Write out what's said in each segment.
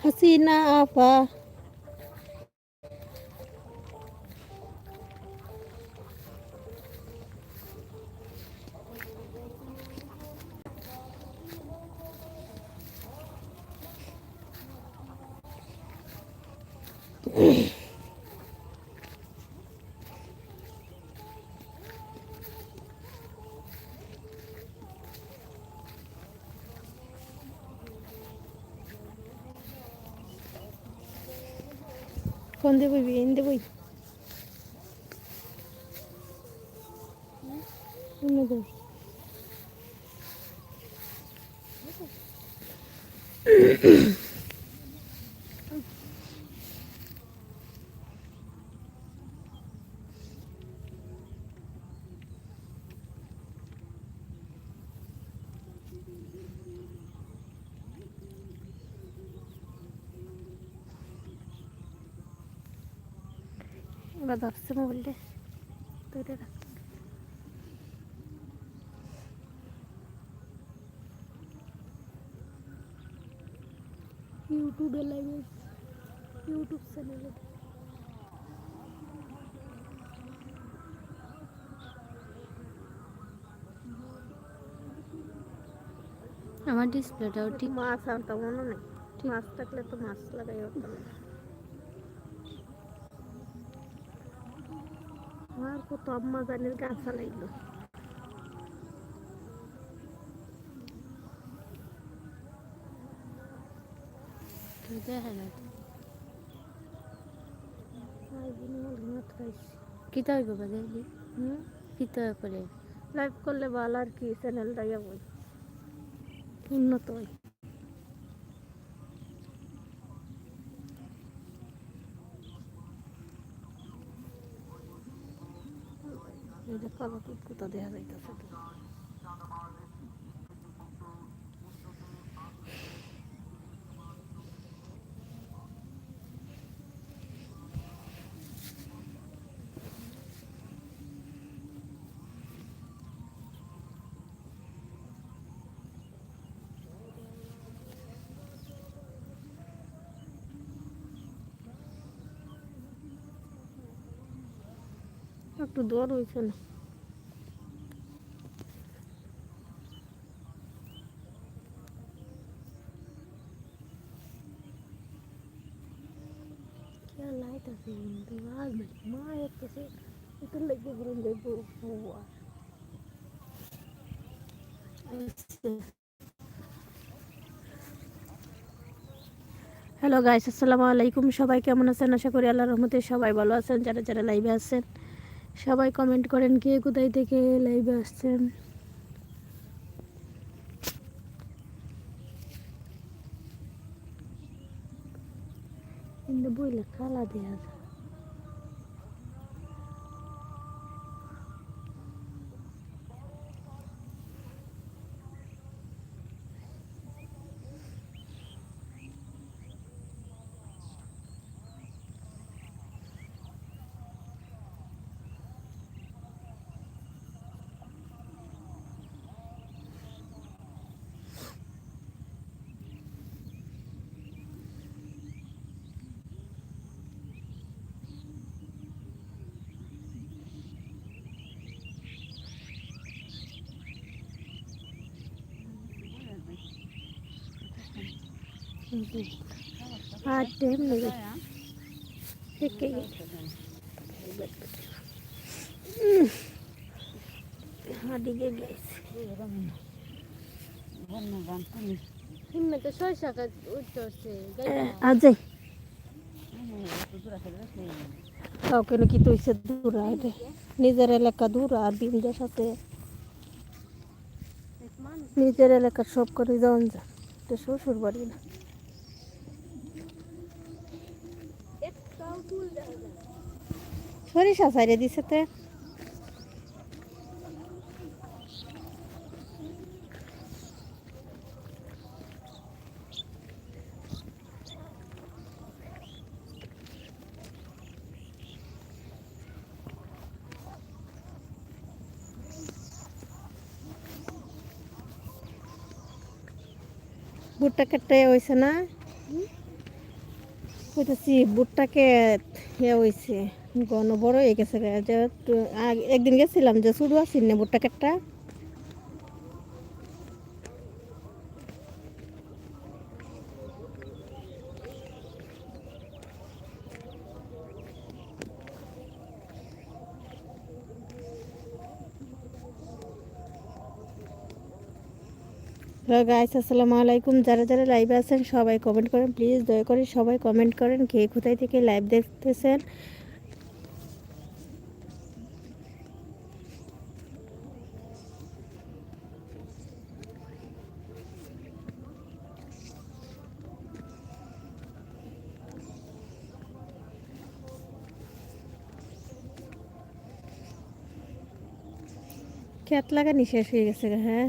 Hasina apa? কোন দিয়ে বইবি N দিয়ে বই ওরা ধরছে মোবাইলটা। ধরে রাখ। ইউটিউবে লাইভে ইউটিউব চ্যানেলে আমার ডিসপ্লেটাও ঠিক মাছ আনতাম মনে নেই? মাছ থাকলে তো মাছ লাগাই হতাম আর কত আম্মা জানির গাছ চালাইলো কিতা হইব হুম? কিতা করে লাইভ করলে ভালো আর কি চ্যানেলটা উন্নত হয়। দেখা যাইতেছে তো। একটু দৌড় হয়েছে না। tingal mayat kasi ito lagi burong lagi burong buwa hello guys আসসালামু আলাইকুম সবাই কেমন আছেন? আশা করি আল্লাহ রহমতে সবাই ভালো আছেন। যারা যারা লাইভে আছেন, সবাই কমেন্ট করেন কে কোথায় থেকে লাইভে আসছেন। কিন্তু বইলে খালা দেওয়া যায় টাইম নেই থেকে হাডিগে গেছে হিম্মতে ছয় শাখা উঠতে আজ কাউকে নাকি দূরা এটা নিজের এলাকা দূর আর বিন্দার সাথে। নিজের এলাকার সব করে যাওয়ান যা। এটা শ্বশুর বাড়ি না। সরিষা সাইরে দিছে তে ভুট্টা কেটে হয়েছে না কইতেছি, বুটটাকে ইয়ে হয়েছে গণ বড় হয়ে গেছে একদিন গেছিলাম যে শুরু আছি না বুটটাকে একটা। হ্যালো গাইস, আসসালামু আলাইকুম। যারা যারা লাইভে আছেন, সবাই কমেন্ট করেন। প্লিজ দয়া করে সবাই কমেন্ট করেন কে কোথায় থেকে লাইভ দেখতেছেন। খেত লাগানি শেষ হয়ে গেছে হ্যাঁ?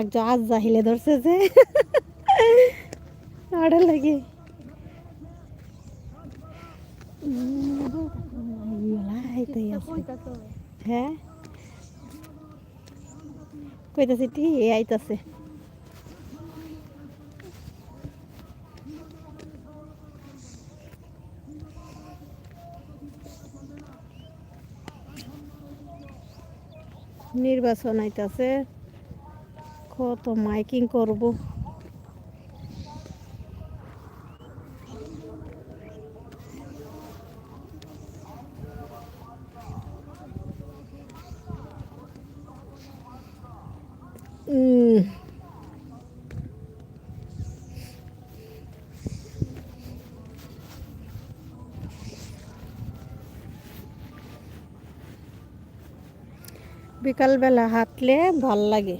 একজন আজ জাহিলে ধরছে যে। আড়ে লাগে। হ্যাঁ? কইতাছি টি আইতাছে। নির্বাচন আইতাছে। কত মাইকিং করব। বিকালবেলা হাঁটলে ভালো লাগে।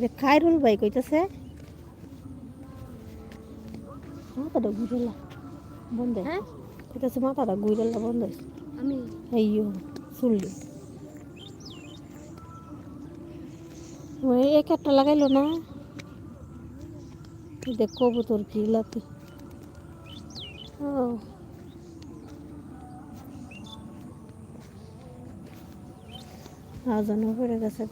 এটা খাইরুল ভাই কইতাছে। মাথাটা ঘুরেলা বন্ধ হ্যাঁ? কইতাছে মাথাটা ঘুরেলা বন্ধ আমি? আইয়ো চুললি ওই এক একটা লাগাইলো না। দেখ কবুতর কি লাতে। ও। আজানো পড়ে গেছে।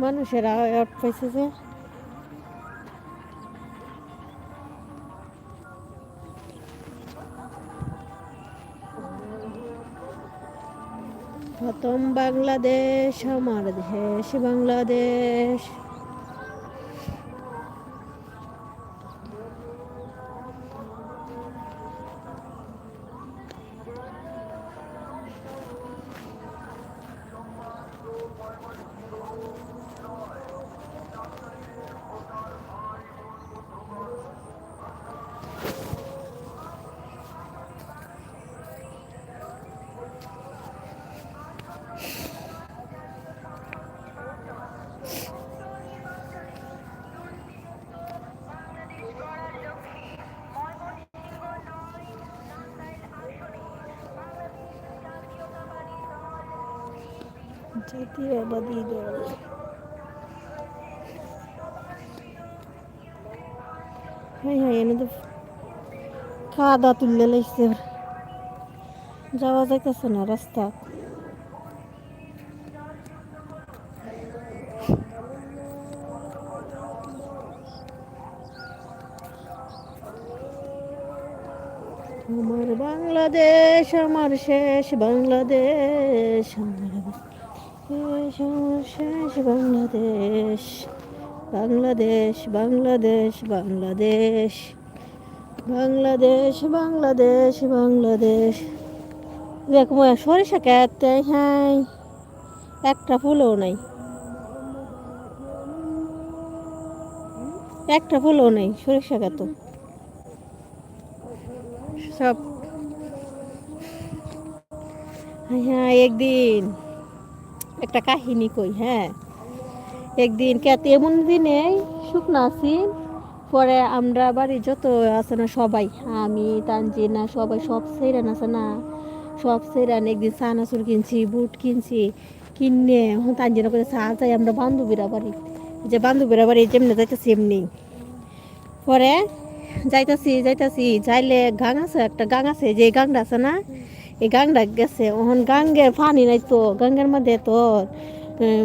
মানুষের পাইছে প্রথম বাংলাদেশ আমার দেশ বাংলাদেশ। জাতীয়বাদী দল হ্যাঁ হ্যাঁ এনে তো দাওয়া তুললে লাগছে যাওয়া যাইতেছে না রাস্তা। আমার বাংলাদেশ, আমার শেষ বাংলাদেশ। আমার শেষ বাংলাদেশ বাংলাদেশ বাংলাদেশ বাংলাদেশ বাংলাদেশ বাংলাদেশ বাংলাদেশ। দেখ, ময়া সরিষা খেতে হ্যাঁ একটা ফুলও নাই। একটা ফুলও নেই সরিষা খেত সব। হ্যাঁ একদিন। একটা কাহিনী কই হ্যাঁ। একদিন কেতে এমন দিনে শুকনা আছি, পরে আমরা বাড়ি যত আছে না সবাই, আমি তানজিনা সবাই সব সেইরান আছে না। সব সেইরান একদিন চানাচুর কিনছি, বুট কিনছি, কিনে তানজিনা করে চা যাই আমরা বান্ধবীরা বাড়ি। যে বান্ধবীরা বাড়ি যেমনি যাইতেছি এমনি। পরে যাইতাছি যাইতাছি, যাইলে গাং আছে, একটা গাং আছে, যে গাংটা আছে না এই গাংটা গেছে। ওহন গাঙ্গের পানি নাই তো গাঙ্গের মধ্যে তো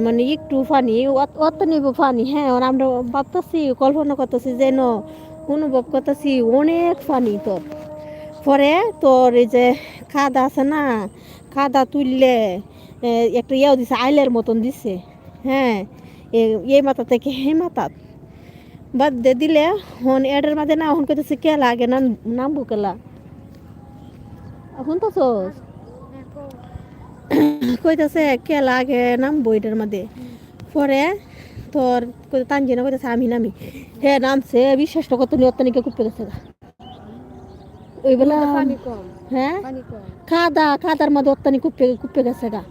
মানে একটু পানি অত- নিব পানি হ্যাঁ আর আমরা ভাবতেছি, কল্পনা করতেছি যেন অনুভব করতেছি অনেক পানি তোর। পরে তোর এই যে খাদা আছে না, খাদা তুললে একটা ইয়েও দিছে, আইলের মতন দিছে। হ্যাঁ এই মাথা থেকে হে মাথা। বাদ দিলে, হন, এডের মাঝে না, হন কইতেছে, কেলা আগে না নামবো কেলা। সোস কইতাছে কেলা আগে নামবো এটার মধ্যে। পরে তোর কইতাছে আমি নামি। হে নামছে বিশ্বাস কত নিয়ত্তানিকে কুপে গেছে। ওই বেলা হ্যাঁ? খাদা খাদার মধ্যে অত্তানি কুপে কুপে গেছে গা।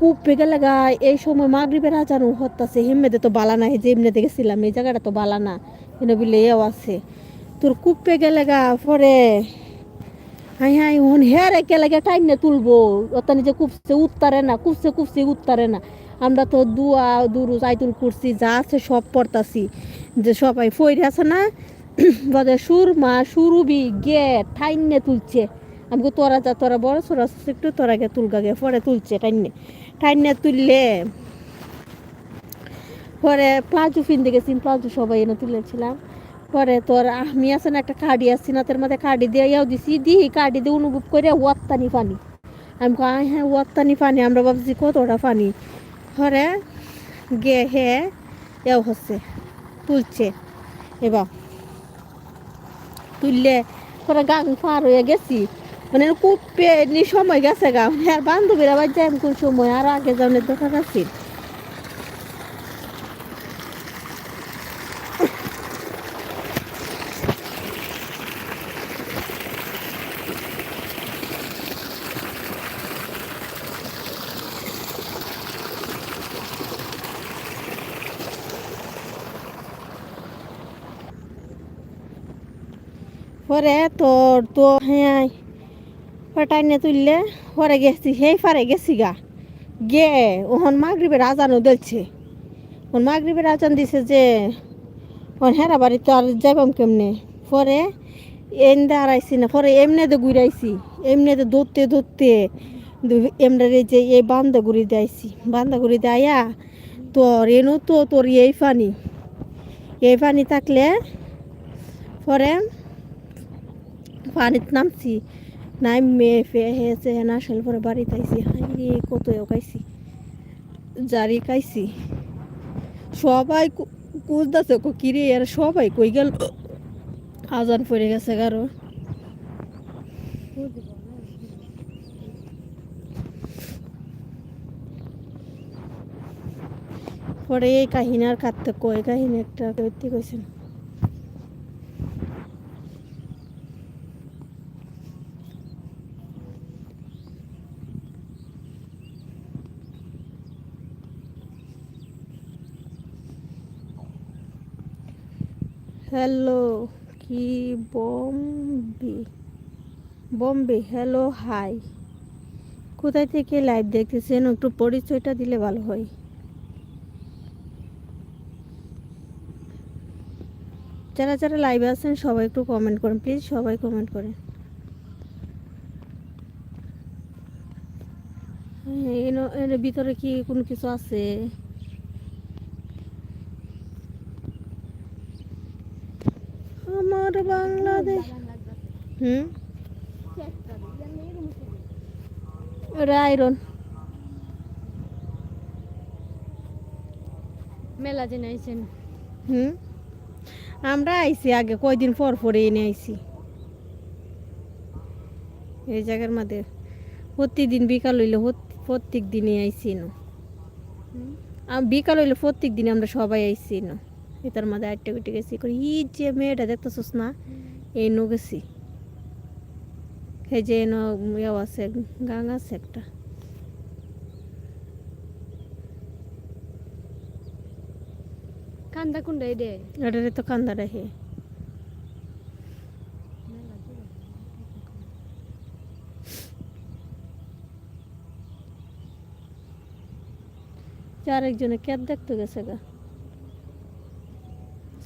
কুপে গেলে গা এই সময় মাগরিবের আজানো হত্যাছে হিমেদে তো বালা না যে এমনিতে গেছিলাম এই জায়গাটা তো বালা না। এনে বিলে এও আছে। তোর কুপে গেলে গা পরে হাই হাই হন হেরে গেলে গা টাইম না তুলবো? অত্তানি যে কুপছে উত্তারে না কুপছে কুপছে উত্তারে না। আমরা তো দুয়া দুরু আইতুল করছি যা আছে সব পড়তাছি। যে সবাই ফইরে আছে না বাদে সুরমা, সুরুবি, গে ঠাইনে তুলছে। আমাকে তোরা যা, তোরা বড়, সরা একটু তোরা গে তুলগা গে, পরে তুলছে টাইনে। টাইনে তুললে, পরে প্লাজো ফিনতে গেছি, প্লাজো সবাই এনে তুলেছিলাম। পরে তোর আমি আছে না একটা কার্ডি আসছি না তোর মধ্যে কার্ডি দিয়ে ইয়াও দিছি দিই কার্ডি দিয়ে অনুভব করে ওয়াত্তানি পানি আমি আয় হ্যাঁ ওয়াত্তানি পানি আমরা ভাবছি কতটা পানি পরে গে হে, এও হচ্ছে, তুলছে। এবার তুললে তোরা গাং পার হয়ে গেছি। মানে কুপে নি সময় গেছে গা। আর বান্ধবীরা বাদ যাই কোন সময় আর আগে যাওয়ার দরকার আছে পরে তো হ্যাঁ টাইনে তুললে পরে গেছি সেই পারে গেছি গা। গে, ওহন মাগরিবের আজানও দিলছে। ওন মাগরিবের আজান দিছে যে ওন হেরা বাড়ি তো আর যাবাম কেমনে? পরে এমনি আড়াইছি না, পরে এমনি তো ঘুরাইছি এমনি তো ধরতে ধরতে এমনি যে এই বান্দা ঘুরি দিয়েছি বান্দা ঘুরি দেয়া, তোর এনো তো তোর এই পানি। এই পানি থাকলে পরে পানিতে নামছি নাই মেয়ে ফে হেসে না আসলে পরে বাড়িতে আইসি হাই কত খাইছি জারি খাইছি সবাই কুদতেছে কিরে আর সবাই কই গেল? আজান পড়ে গেছে কারও পরে এই কাহিনী আর কাটতে কই কাহিনী একটা কইছেন? হ্যালো, কি বম্বে? Bombay, hello, high. কোথায় থেকে লাইভ দেখতেছেন? একটু পরিচয়টা দিলে ভালো হয়। যারা যারা লাইভে আছেন, সবাই একটু কমেন্ট করেন প্লিজ সবাই কমেন্ট করেন। এর ভিতরে কি কোনো কিছু আছে আমার বাংলাদেশ হুম? আয়রন। মেলা দিন আইছেন। হুম? আমরা আইছি আগে কয়দিন পর পরে এনে আইছি। এই জায়গার মধ্যে প্রতিদিন বিকাল হইলে প্রত্যেক দিনই আইছি না। বিকাল হইলে প্রত্যেক দিন আমরা সবাই আইছি না। এটার মধ্যে আটটা উঠে গেছি করে ই যে মেয়েটা দেখতেছিস না? এই নো গেছি। এই যে এনো ইয়ে আছে গাং আছে একটা। কান্দা কুন্ডা এডে এটারে তো কান্দা রাখে চার একজনে ক্যাব দেখতে গেছে গা।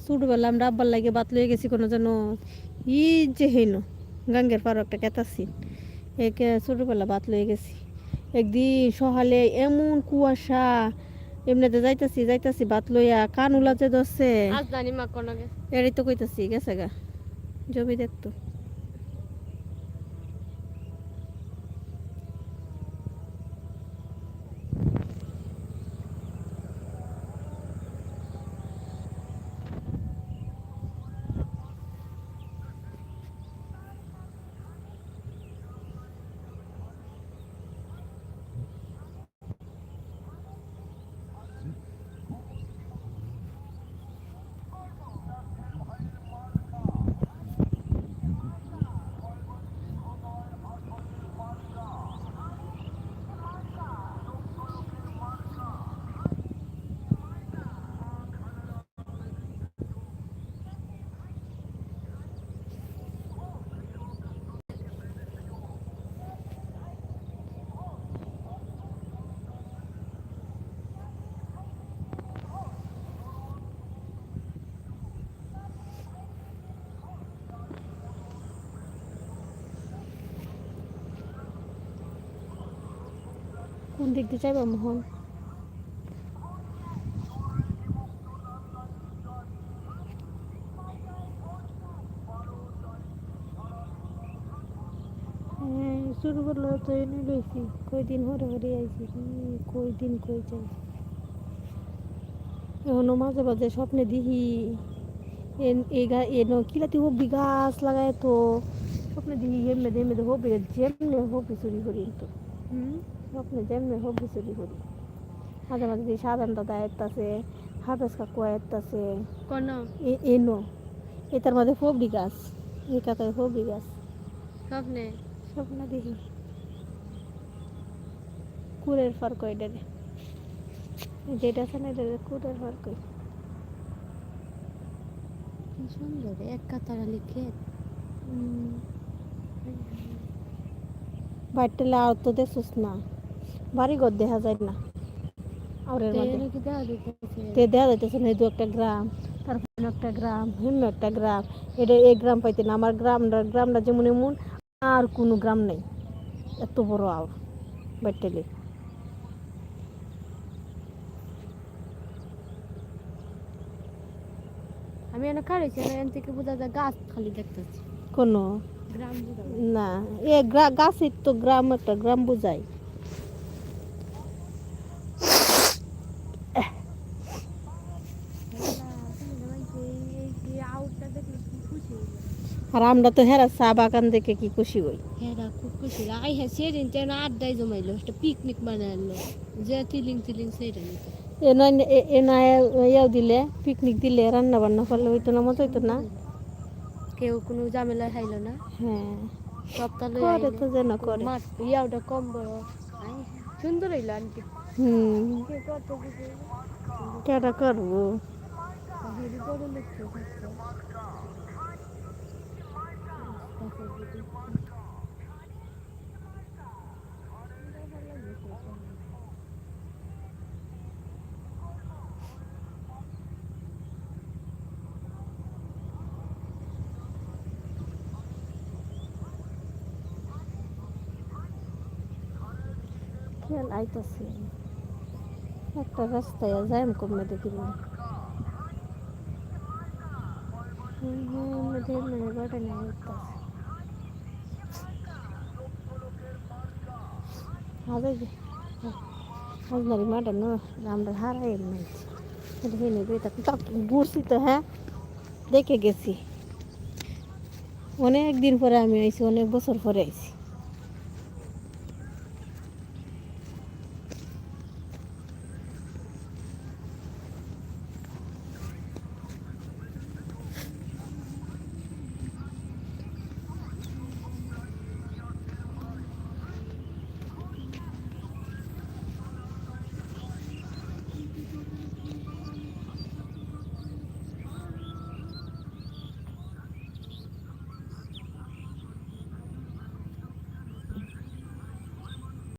ছোটবেলা আমরা আব্বার লাগে বাত লয়ে গেছি কোনো যেন। ই যে হইল গাঙ্গের পর একটা কেতাসিন একে ছোটবেলা বাত লয়ে গেছি। একদিন সহালে এমন কুয়াশা এমনিতে যাইতাছি যাইতাছি বাত লইয়া কান উলাতে দশে ধরছে এটাই তো কইতাছি গেছে গা। জমি দেখতো। দিয়ে যাইবা মোহন? হ্যাঁ শুরু করল তো এনে লইছি কয়দিন হরে হরে আইছি, কি কয়দিন কই যাই? এখনও মাঝে মাঝে স্বপ্নে দিহি এই গা এনো কিলাতি হবি গাছ লাগায় তো, স্বপ্নে দিহি এমনি এমনি হবি, যেমনি হবি চুরি করি তো। স্বপ্নে যেমনি হবি চুরি করি। মাঝে মাঝে দিই সাধারণ দাদা এত্তাছে হাফেজ কাকু এত্তাছে কোন? এ- এনো। এটার মধ্যে হবি গাছ এই কাতায় হবি গাছ। স্বপ্নে? স্বপ্ন দেখি। কুরের ফার কই ডেরে যেটা আছে না এটা কুরের ফার কই সুন্দর এক কাতারা লিখে। বাড়িতে আর তো দেখছিস না। বাড়ি ঘর দেখা যায় না। আউরের মধ্যে। দেওয়া তে দেখা যাইতেছে না দু একটা গ্রাম তারপর একটা গ্রাম ভিন্ন একটা গ্রাম। এটা এই গ্রাম পাইতে না আমার গ্রামটা গ্রামটা যেমন এমন আর কোনো গ্রাম নেই। এত বড় আউর বাড়িতে আমি এনে খাড়েছি না এন থেকে বোঝা যায় গাছ খালি দেখতেছি। কোনো? গ্রাম না এ গাছের তো গ্রাম একটা গ্রাম বোঝায় আউটটা দেখলে কি খুশি আর আমরা তো হেরা চা বাগান দেখে কি খুশি হই। হ্যাঁ খুব খুশি। আই হ্যাঁ সেদিন তেন আড্ডাই জমাইলো একটা পিকনিক বানাইলো যে তিলিং তিলিং সেইটা নিতে। এ নয় এ- এ না ইয়াও দিলে পিকনিক দিলে রান্না বান্না করলে হইতো না মতো হইতো না? কেউ কোনো ঝামেলা খাইলো না। হ্যাঁ। সপ্তাহ করে তো যেন করে। ইয়াওটা কম বড়। সুন্দর হইল আন্টি। হুম। কেটা করব? খেল আইতাছে একটা রাস্তায় জ্যাম কমে দেখি না হ্যাঁ আমাদের মানে বাটা নিয়ে হাজনারি মাটা ন আমরা হারাই মানছি হেনে ঘুরছি তো হ্যাঁ দেখে গেছি অনেক দিন পরে আমি আইছি অনেক বছর পরে আইছি